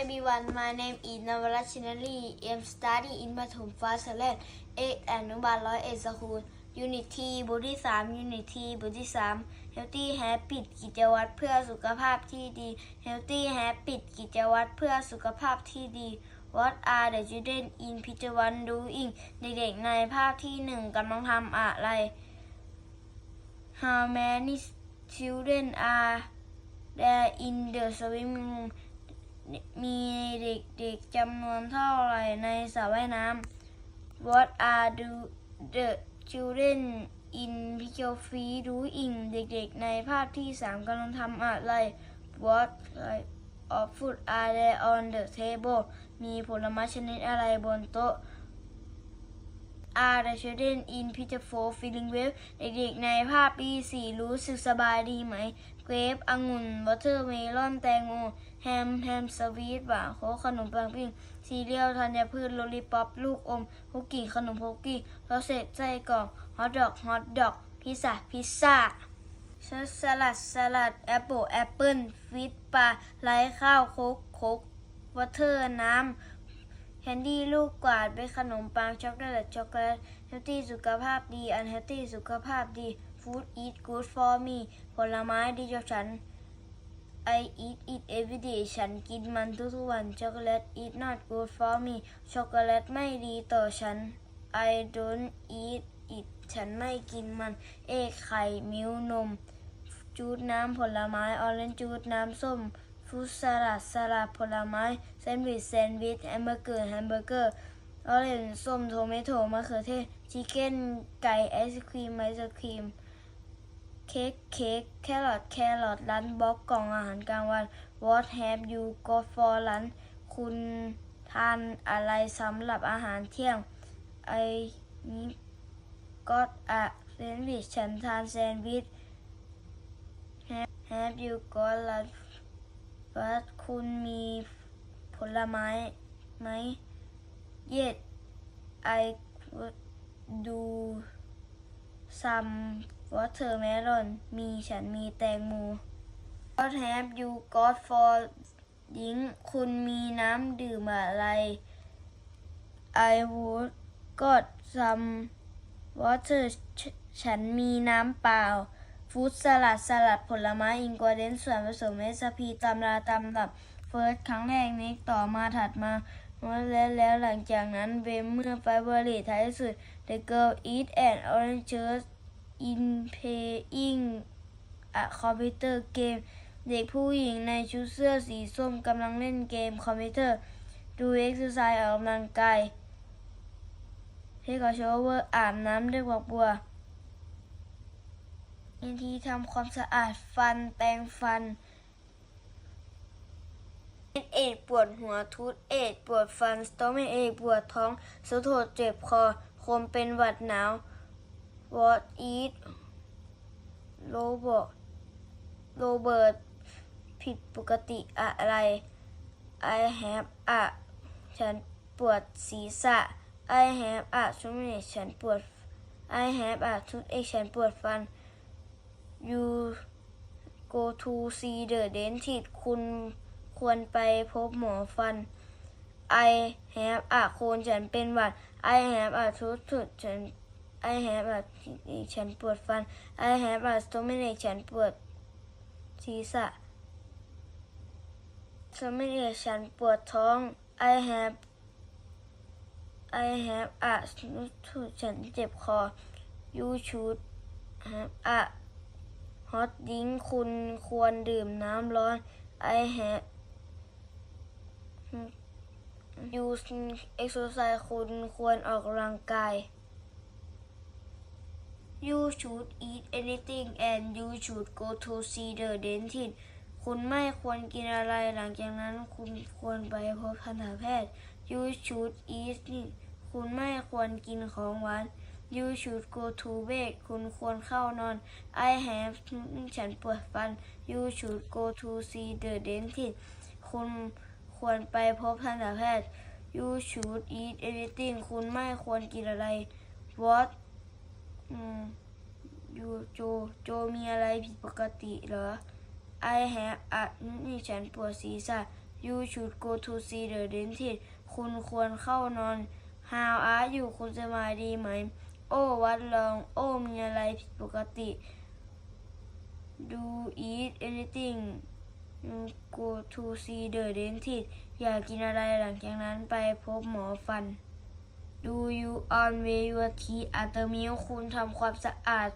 everyone. My name is Navara Chinali. I'm studying in Pathum Fasalet 8อนุบาลร้อยเอ็ดสคูล Unity บทที่ 3 Unity บทที่ 3 Healthy Habit กิจวัตรเพื่อสุขภาพที่ดี Healthy Habit กิจวัตรเพื่อสุขภาพที่ดี What are the children in picture one doing เด็กๆในภาพที่หนึ่งกำลังทำอะไร How many children are there in the swimming room มีเด็กๆจำนวนเท่าไหร่ในสระว่ายน้ำ What are do the children in picture three doing เด็กๆ ในภาพที่สามกำลังทำอะไร What type of food are there on the table มีผลไม้ชนิดอะไรบนโต๊ะ Are the children in picture four feeling well เด็กๆ ในภาพที่ 4 รู้สึกสบายดีไหม Grape องุ่น Watermelon แตงโมแฮมแฮมสวีทหวานโคกขนมปังปิ้งซีเรียลธัญพืชโลลิปอปลูกอมคุกกี้ขนมคุกกี้โรเซตไส้กรอกฮอทดอกฮอทดอกพิซซ่าพิซซ่าสลัดสลัดแอปเปิลแอปเปิลฟิตปลาไร้ข้าวโคกโคกวอเตอร์น้ำแคนดี้ลูกกวาดเป็นขนมปังช็อกโกแลตช็อกโกแลตเฮลตี้สุขภาพดีอันเฮลตี้สุขภาพดี ฟู้ดอีทกูดฟอร์มีผลไม้ดีต่อฉัน I eat it every day ฉันกินมันทุกๆวันช็อกโกแลต is not good for me ช็อกโกแลตไม่ดีต่อฉัน I don't eat it ฉันไม่กินมัน เอกไข่มิลนม จูดน้ำผลไม้ออเรนจ์จูดน้ำส้มฟรุตสลัดสลัดผลไม้แซนด์วิชแซนด์วิชแฮมเบอร์เกอร์แฮมเบอร์เกอร์ออเรนจ์ส้มโทเมโตมะเขือเทศชิคเก้นไก่ไอศครีมไอศครีม เค้กเค้กแครอทแครอทลันบ็อกกล่องอาหารกลางวัน What have you got for lunch คุณทานอะไรสำหรับอาหารเที่ยง I got a sandwich ฉันทานแซนด์วิช Have you got lunch ว่าคุณมีผลไม้ไหม Yes I could do some watermelon มีฉันมีแตงโม What have you got for หญิงคุณมีน้ำดื่มอะไร I would got some water ฉฉันมีน้ำเปล่าฟู้ดสลัดสลัดผลไม้อิงกวเดนส่วนผสมเอสพีตำราตำรับเฟิร์สครั้งแรกนี้ต่อมาถัดมาแล้วแล้วหลังจากนั้นเวมเมื่อไฟเบอร์รี่ท้ายสุด The girl eat an orange juice in playing a computer game เด็กผู้หญิงในชุดเสื้อสีส้มกำลังเล่นเกมคอมพิวเตอร์ ดูเอ็กซ์ไซส์ออกกำลังกายเทคอชเวอร์อาบน้ำด้วยดอกบัววิธีทำความสะอาดฟันแปรงฟันเป็นเอดปวดหัวทุดเอดปวดฟันสตอมเอดปวดท้องสะโถดเจ็บคอคมเป็นหวัดหนาว What eat โรบอโรเบิร์ตผิดปกติอะไร I have a ฉันปวดศีรษะ I have a ช่วงนี้ฉันปวด I have a ทุดเอกฉันปวดฟัน you go to see the dentist คุณควรไปพบหมอฟัน I have a โคนฉันเป็นหวัด I have a ทุดทุดฉัน I have a ฉันปวดฟัน I have a stomach ฉันปวดศีรษะ stomach ฉันปวดท้อง I have I have a ทุดฉันเจ็บคอ you should have a ฮอตดิ้งคุณควรดื่มน้ำร้อน I have use exercise คุณควรออกกำลังกาย You should eat anything and you should go to see the dentist คุณไม่ควรกินอะไรหลังจากนั้นคุณควรไปพบทันตแพทย์ You should eat คุณไม่ควรกินของหวาน You should go to bed คุณควรเข้านอน I have ฉันปวดฟัน You should go to see the dentist คุณควรไปพบทันตแพทย์ You should eat anything คุณไม่ควรกินอะไร What อืม You โจโจมีอะไรผิดปกติเหรอ I have a นี่ฉันปวดศีรษะ you should go to see the dentist คุณควรเข้านอน how are you คุณสบายดีไหม โอ้วัดลอง โอ้มีอะไรผิดปกติ do eat anything go to see the dentist อยากกินอะไรหลังจากนั้นไปพบหมอฟัน Do you always your teeth after meal คุณทำความสะอาด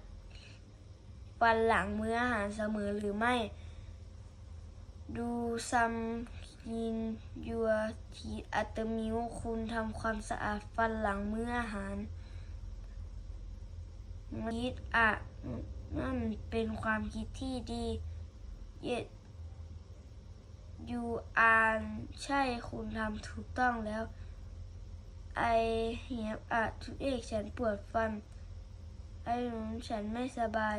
ฟันหลังมื้ออาหารเสมอหรือไม่ Do some clean your teeth after meal คุณทำความสะอาดฟันหลังมื้ออาหาร คิดอะนั่นเป็นความคิดที่ดี Yes you are ใช่คุณทำถูกต้องแล้ว I have a toothache ฉันปวดฟัน I don't ฉันไม่สบาย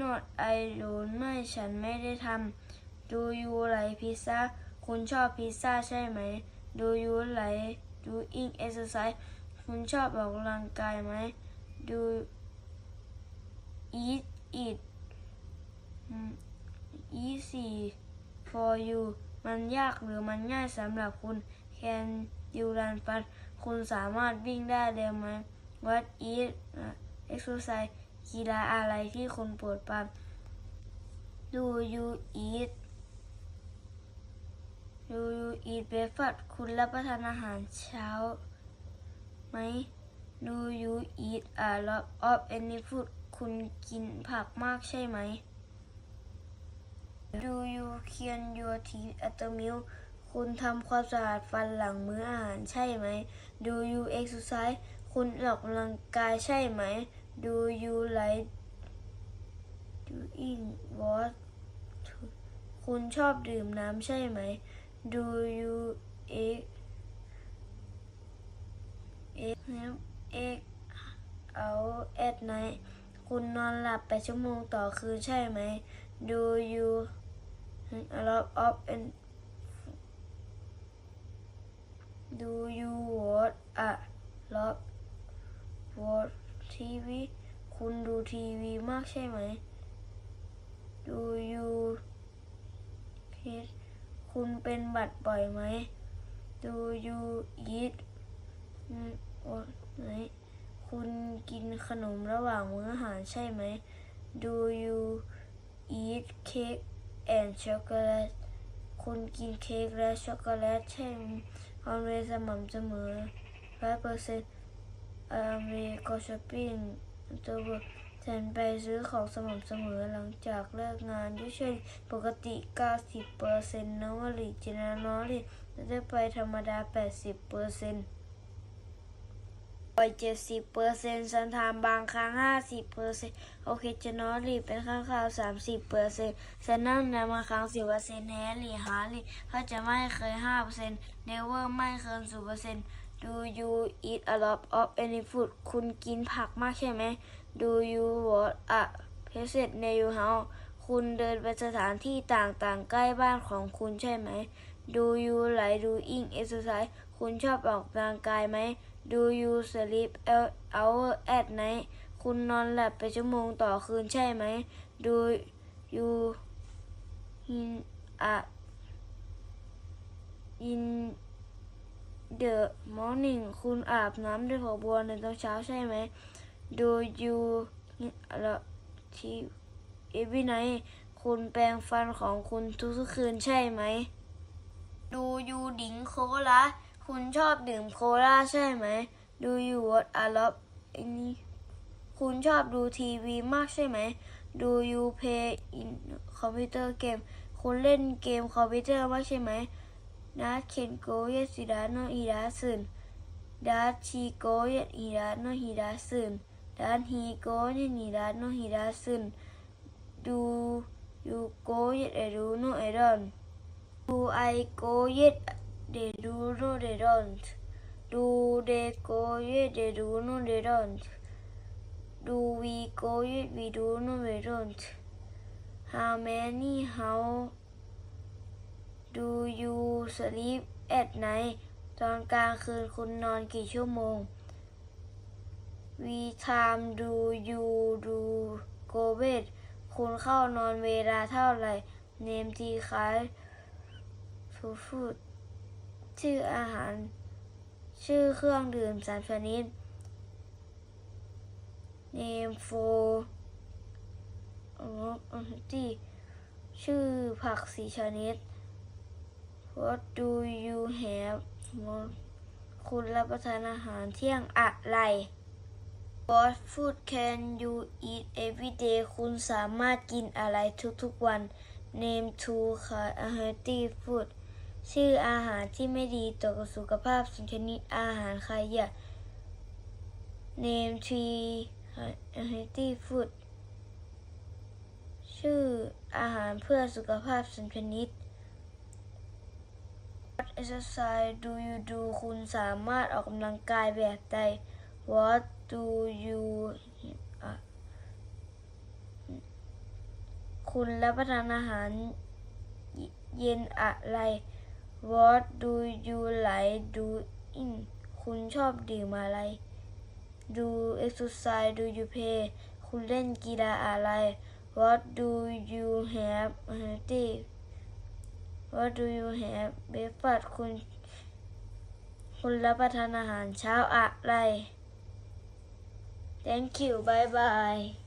Not I don't ไม่ฉันไม่ได้ทำ Do you like pizza คุณชอบพิซซ่าใช่ไหม Do you like doing exercise คุณชอบออกกำลังกายไหม Do eat it อืม easy for you มันยากหรือมันง่ายสำหรับคุณ Can you run fast คุณสามารถวิ่งได้เร็วไหม What is exercise กีฬาอะไรที่คุณปวดปัน Do you eat Do you eat breakfast คุณรับประทานอาหารเช้าไหม Do you eat a lot of any food คุณกินผักมากใช่ไหม Do you clean your teeth at the meal คุณทำความสะอาดฟันหลังมื้ออาหารใช่ไหม Do you exercise คุณออกกำลังกายใช่ไหม Do you like doing what คุณชอบดื่มน้ำใช่ไหม Do you egg egg have egg out at night คุณนอนหลับแปดชั่วโมงต่อคืนใช่ไหม Do you a lot of and Do you watch a lot watch TV คุณดูทีวีมากใช่ไหม Do you eat คุณเป็นบัตรบ่อยไหม Do you eat ไหนคุณกินขนมระหว่างมื้ออาหารใช่ไหม Do you eat cake and chocolate คุณกินเค้กและช็อกโกแลตใช่ ออมเรสม่ำเสมอร้อยเปอร์เซ็นต์ออมเรก็ช้อปปิ้งตัวฉันไปซื้อของสม่ำเสมอหลังจากเลิกงานด้วยเช่นปกติ 90%นต์นวลิจินานอลิจะได้ไปธรรมดา 80% ไป70เปอร์เซ็นต์สันทามบางครั้ง50เปอร์เซ็นต์โอเคจะนอนรีเป็นข้างข่าว30เปอร์เซ็นต์ซันนั่งในบางครั้ง10เปอร์เซ็นต์แฮร์รี่ฮาร์รี่เขาจะไม่เคย5เปอร์เซ็นต์เนเวอร์ไม่เกิน0เปอร์เซ็นต์ Do you eat a lot of any food คุณกินผักมากใช่ไหม Do you watch a visit near your house คุณเดินไปสถานที่ต่างๆ ใกล้บ้านของคุณใช่ไหม Do you like doing exercise คุณชอบออกกำลังกายไหม Do you sleep hour at night คุณนอนหลับไปชั่วโมงต่อคืนใช่ไหม Do you in a in the morning คุณอาบน้ำด้วยหัวบัวในตอนเช้าใช่ไหม Do you in a tea every night คุณแปรงฟันของคุณทุกๆคืนใช่ไหมดูยูดิงโคุณชอบดื่มโคลาใช่ไหมดูยูวอตอาร์อันนี้คุณชอบดูทีวีมากใช่ไหมดูยูเพย์อินคอมพิวเตอร์เกมคุณเล่นเกมคอมพิวเตอร์มากใช่ไหมนัดเคนโกยสิดาโนฮิดาสึนดัดชีโกยฮิดาโนฮิดาสึนดัดฮีโกยฮิดาโนฮิดาสึนดูยูโกยเอรูโนเอรอน Do I go yet? They do no, they don't. Do they go yet? They do no, they don't. Do we go yet? We do no, we don't. How many? How do you sleep at night? ตอนกลางคืนคุณนอนกี่ชั่วโมง We time do you do go bed คุณเข้านอนเวลาเท่าไหร่ Name ทีคล้าย to food ชื่ออาหาร ชื่อเครื่องดื่มสามชนิด name for activity ชื่อผักสีชนิด What do you have คุณรับประทานอาหารเที่ยงอะไร What food can you eat every day คุณสามารถกินอะไรทุกๆวัน Name two healthy food ชื่ออาหารที่ไม่ดีต่อสุขภาพสชนิดอาหารขยะ Name tree healthy food ชื่ออาหารเพื่อสุขภาพสชนิด What exercise do you do คุณสามารถออกกำลังกายแบบใด What do you คุณรับประทานอาหารเย็นอะไร What do you like doing คุณชอบดื่มอะไร Do exercise do you play คุณเล่นกีฬาอะไร What do you have healthy What do you have breakfast คุณ คุณรับประทานอาหารเช้าอะไร Thank you bye bye